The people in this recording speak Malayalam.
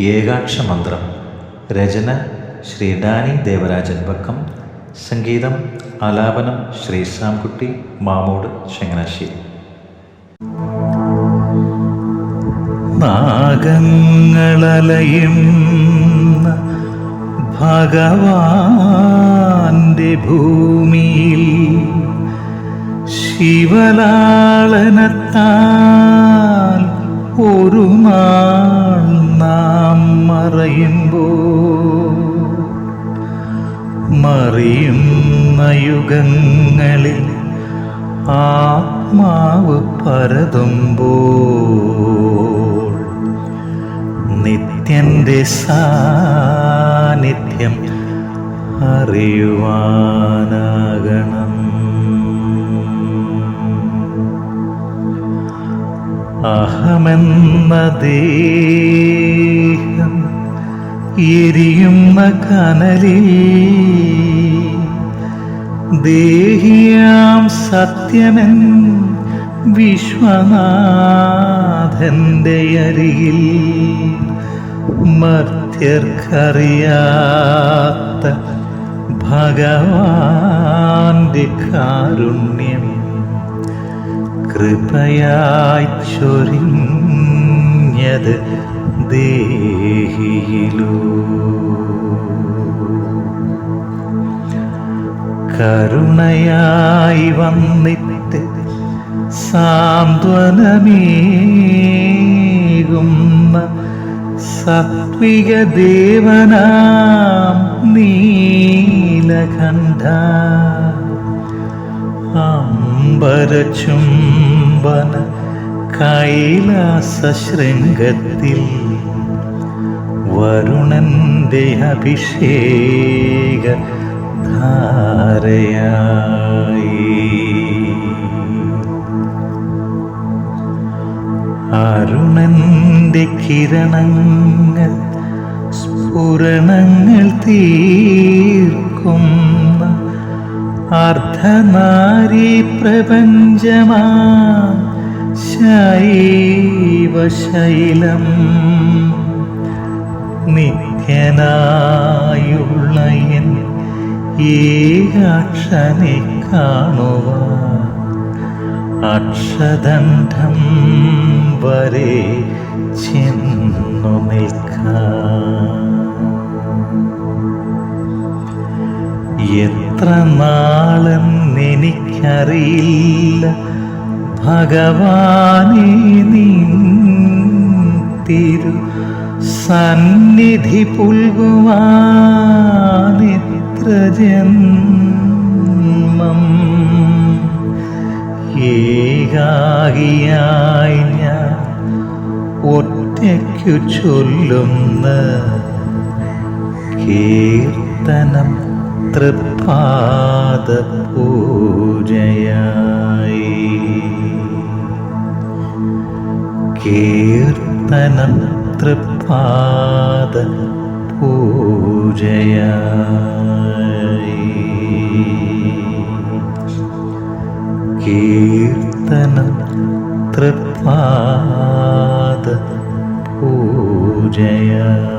ഏകാക്ഷ മന്ത്രം. രചന ശ്രീ ഡാനി ദേവരാജൻ വക്കം. സംഗീതം ആലാപനം ശ്രീ സാംകുട്ടി മാമൂട് ചങ്ങനാശ്ശേരി. നാഗങ്ങളലയും ഭഗവാന്റെ ഭൂമിയിൽ ശിവലാളനത്താൽ മറിയുന്ന യുഗങ്ങളിൽ ആത്മാവ് പരതുമ്പോൾ നിത്യന്റെ സാന്നിധ്യം അറിയുവാനാകണം. അഹമെന്ന ദേഹം എരിയുന്ന കനലിൽ ദേഹിയാം സത്യമെൻ വിശ്വനാഥന്റെ അരികിൽ മർത്യർക്കറിയാത്ത ഭഗവാന്റെ കാരുണ്യം കൃപയായി ചൊരിഞ്ഞത് ദേഹിയിലൂ കരുണയായി വന്നിട്ട് സാന്ത്വനമേകുന്ന സത്വിക ദേവനാം നീലകണ്ഠ. അമ്പരചുംബന കൈലാസ ശൃംഗത്തിൽ വരുണന്റെ അഭിഷേക ധാരയായി അരുണന്റെ കിരണങ്ങൾ സ്ഫുരണങ്ങൾ തീർക്കുന്ന അർദ്ധനാരി പ്രപഞ്ചമാ ശൈവശൈലം നിത്യനായുള്ള ഏകാക്ഷനെ കാണുവാൻ അക്ഷദണ്ഡം വരെ ചെന്നു നിൽക്കാം എത്ര നാളെന്നെനിക്കറിയില്ല ഭഗവാനെ നിൻ സന്നിധി പുൽകുവാനെത്ര ജന്മം ഏകാകിയായി ഞാൻ ഒറ്റയ്ക്കു ചൊല്ലുന്ന കീർത്തനം തൃപാദ പൂജയായി കീർത്തനം തൃപ്പാദ പൂജയായി. കീർത്തനം തൃപാദ പൂജയായി.